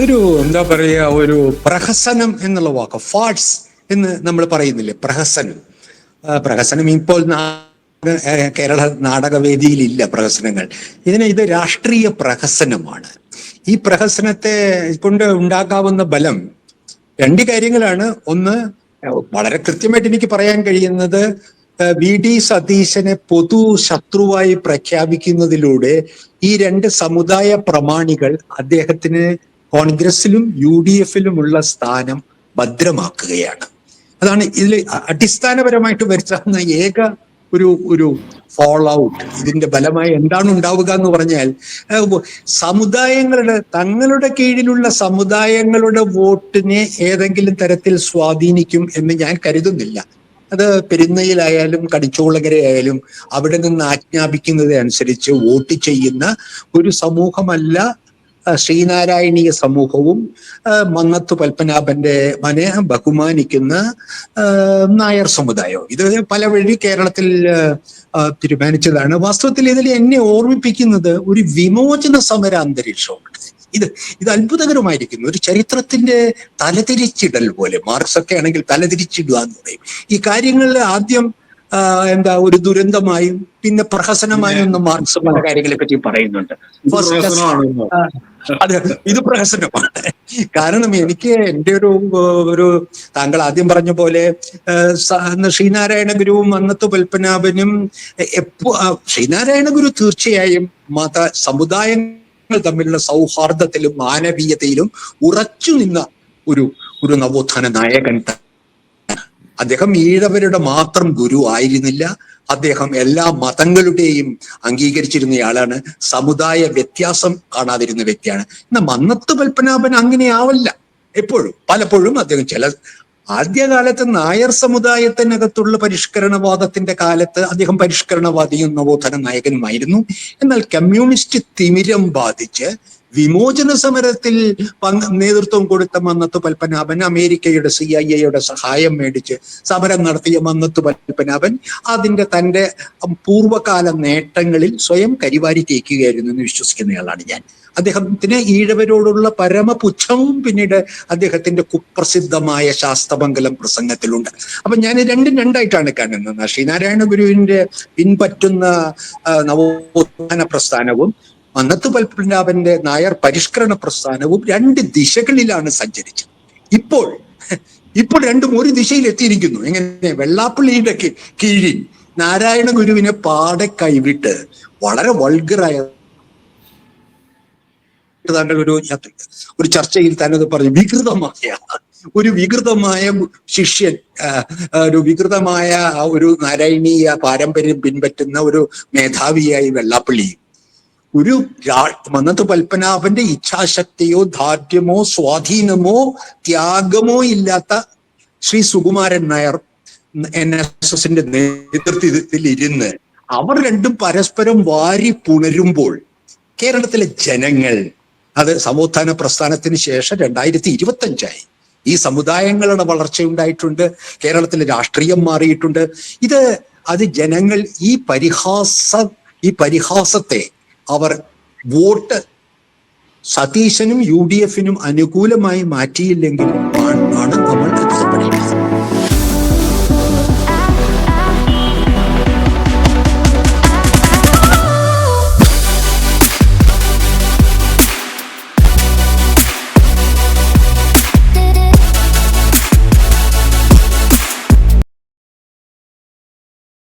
ഇതൊരു എന്താ പറയുക ഒരു പ്രഹസനം എന്നുള്ള വാക്ക് ഫാട്സ് എന്ന് നമ്മൾ പറയുന്നില്ലേ പ്രഹസനം. പ്രഹസനം ഇപ്പോൾ കേരള നാടകവേദിയിലില്ല പ്രഹസനങ്ങൾ. ഇതിന് ഇത് രാഷ്ട്രീയ പ്രഹസനമാണ്. ഈ പ്രഹസനത്തെ കൊണ്ട് ഉണ്ടാക്കാവുന്ന ബലം രണ്ട് കാര്യങ്ങളാണ്. ഒന്ന് വളരെ കൃത്യമായിട്ട് എനിക്ക് പറയാൻ കഴിയുന്നത് വി. ഡി. സതീശനെ പൊതു ശത്രുവായി പ്രഖ്യാപിക്കുന്നതിലൂടെ ഈ രണ്ട് സമുദായ പ്രമാണികൾ അദ്ദേഹത്തിന് കോൺഗ്രസിലും യു ഡി എഫിലുമുള്ള സ്ഥാനം ഭദ്രമാക്കുകയാണ്. അതാണ് ഇതിൽ അടിസ്ഥാനപരമായിട്ട് വരുത്താവുന്ന ഏക ഒരു ഒരു ഫോൾ ഔട്ട് ഇതിന്റെ ഫലമായി എന്താണ് ഉണ്ടാവുക എന്ന് പറഞ്ഞാൽ സമുദായങ്ങളുടെ തങ്ങളുടെ കീഴിലുള്ള സമുദായങ്ങളുടെ വോട്ടിനെ ഏതെങ്കിലും തരത്തിൽ സ്വാധീനിക്കും എന്ന് ഞാൻ കരുതുന്നില്ല. അത് പെരുന്നയിലായാലും കടിച്ചോളകരയായാലും അവിടെ നിന്ന് ആജ്ഞാപിക്കുന്നത് അനുസരിച്ച് വോട്ട് ചെയ്യുന്ന ഒരു സമൂഹമല്ല ശ്രീനാരായണീയ സമൂഹവും ആ, മന്നത്ത് പത്മനാഭന്റെ മനെ ബഹുമാനിക്കുന്ന നായർ സമുദായവും. ഇത് പല വഴി കേരളത്തിൽ തീരുമാനിച്ചതാണ്. വാസ്തവത്തിൽ ഇതിൽ എന്നെ ഓർമ്മിപ്പിക്കുന്നത് ഒരു വിമോചന സമര അന്തരീക്ഷമുണ്ട് ഇത് ഇത് അത്ഭുതകരമായിരിക്കുന്നു. ഒരു ചരിത്രത്തിന്റെ തലതിരിച്ചിടൽ പോലെ മാർക്സ് ഒക്കെ ആണെങ്കിൽ തലതിരിച്ചിടുക എന്ന് പറയും. ഈ കാര്യങ്ങളിൽ ആദ്യം എന്താ ഒരു ദുരന്തമായും പിന്നെ പ്രഹസനമായും ഒന്നും മാർക്സ് പല കാര്യങ്ങളെ പറ്റി പറയുന്നുണ്ട്. അതെ ഇത് പ്രഹസനമാണ്. കാരണം എനിക്ക് എന്റെ ഒരു ഒരു താങ്കൾ ആദ്യം പറഞ്ഞ പോലെ ശ്രീനാരായണ ഗുരുവും അന്നത്തെ പൽപ്പനാഭനും എപ്പോ ശ്രീനാരായണ ഗുരു തീർച്ചയായും മത സമുദായങ്ങൾ തമ്മിലുള്ള സൗഹാർദ്ദത്തിലും മാനവീയതയിലും ഉറച്ചു നിന്ന ഒരു ഒരു നവോത്ഥാന നായകൻ അദ്ദേഹം ഈഴവരുടെ മാത്രം ഗുരു ആയിരുന്നില്ല. അദ്ദേഹം എല്ലാ മതങ്ങളുടെയും അംഗീകരിച്ചിരുന്നയാളാണ്. സമുദായ വ്യത്യാസം കാണാതിരുന്ന വ്യക്തിയാണ്. എന്നാൽ മന്നത്ത് പത്മനാഭൻ അങ്ങനെ ആവല്ല എപ്പോഴും പലപ്പോഴും അദ്ദേഹം ചില ആദ്യകാലത്ത് നായർ സമുദായത്തിനകത്തുള്ള പരിഷ്കരണവാദത്തിന്റെ കാലത്ത് അദ്ദേഹം പരിഷ്കരണവാദിയും നവോത്ഥാന നായകനുമായിരുന്നു. എന്നാൽ കമ്മ്യൂണിസ്റ്റ് തിമിരം ബാധിച്ച് വിമോചന സമരത്തിൽ നേതൃത്വം കൊടുത്ത മന്നത്ത് പത്മനാഭൻ അമേരിക്കയുടെ സി ഐ എയുടെ സഹായം മേടിച്ച് സമരം നടത്തിയ മന്നത്ത് പത്മനാഭൻ അതിന്റെ തന്റെ പൂർവകാല നേട്ടങ്ങളിൽ സ്വയം കരിവാരി തേക്കുകയായിരുന്നു എന്ന് വിശ്വസിക്കുന്നയാളാണ് ഞാൻ. അദ്ദേഹത്തിന് ഈഴവരോടുള്ള പരമപുച്ഛവും പിന്നീട് അദ്ദേഹത്തിന്റെ കുപ്രസിദ്ധമായ ശാസ്തമംഗലം പ്രസംഗത്തിലുണ്ട്. അപ്പൊ ഞാൻ രണ്ടും രണ്ടായിട്ടാണ് കാണുന്നത്. ശ്രീനാരായണ ഗുരുവിന്റെ പിൻപറ്റുന്ന നവോത്ഥാന പ്രസ്ഥാനവും മന്നത്ത് പത്മനാഭന്റെ നായർ പരിഷ്കരണ പ്രസ്ഥാനവും രണ്ട് ദിശകളിലാണ് സഞ്ചരിച്ചത്. ഇപ്പോൾ ഇപ്പോൾ രണ്ടും ഒരു ദിശയിൽ എത്തിയിരിക്കുന്നു. എങ്ങനെ? വെള്ളാപ്പള്ളിയുടെ കീഴിൽ നാരായണ ഗുരുവിനെ പാടെ കൈവിട്ട് വളരെ വൾഗറായ താങ്കൾ ഒരു ഒരു ചർച്ചയിൽ തന്നെ പറഞ്ഞു വികൃതമായ ഒരു വികൃതമായ ശിഷ്യൻ ഒരു വികൃതമായ ഒരു നാരായണീയ പാരമ്പര്യം പിൻപറ്റുന്ന ഒരു മേധാവിയായി വെള്ളാപ്പള്ളി ഒരു മന്നത്ത് പത്മനാഭന്റെ ഇച്ഛാശക്തിയോ ധാർഢ്യമോ സ്വാധീനമോ ത്യാഗമോ ഇല്ലാത്ത ശ്രീ സുകുമാരൻ നായർ എൻ എസ് എസിന്റെ നേതൃത്വത്തിൽ ഇരുന്ന് അവർ രണ്ടും പരസ്പരം വാരി പുണരുമ്പോൾ കേരളത്തിലെ ജനങ്ങൾ അത് സമോത്ഥാന പ്രസ്ഥാനത്തിന് ശേഷം രണ്ടായിരത്തി ഇരുപത്തി അഞ്ചായി ഈ സമുദായങ്ങളുടെ വളർച്ചയുണ്ടായിട്ടുണ്ട് കേരളത്തിലെ രാഷ്ട്രീയം മാറിയിട്ടുണ്ട്. ഇത് അത് ജനങ്ങൾ ഈ പരിഹാസ ഈ പരിഹാസത്തെ അവർ വോട്ട് സതീശനും യു ഡി എഫിനും അനുകൂലമായി മാറ്റിയില്ലെങ്കിൽ ആണ്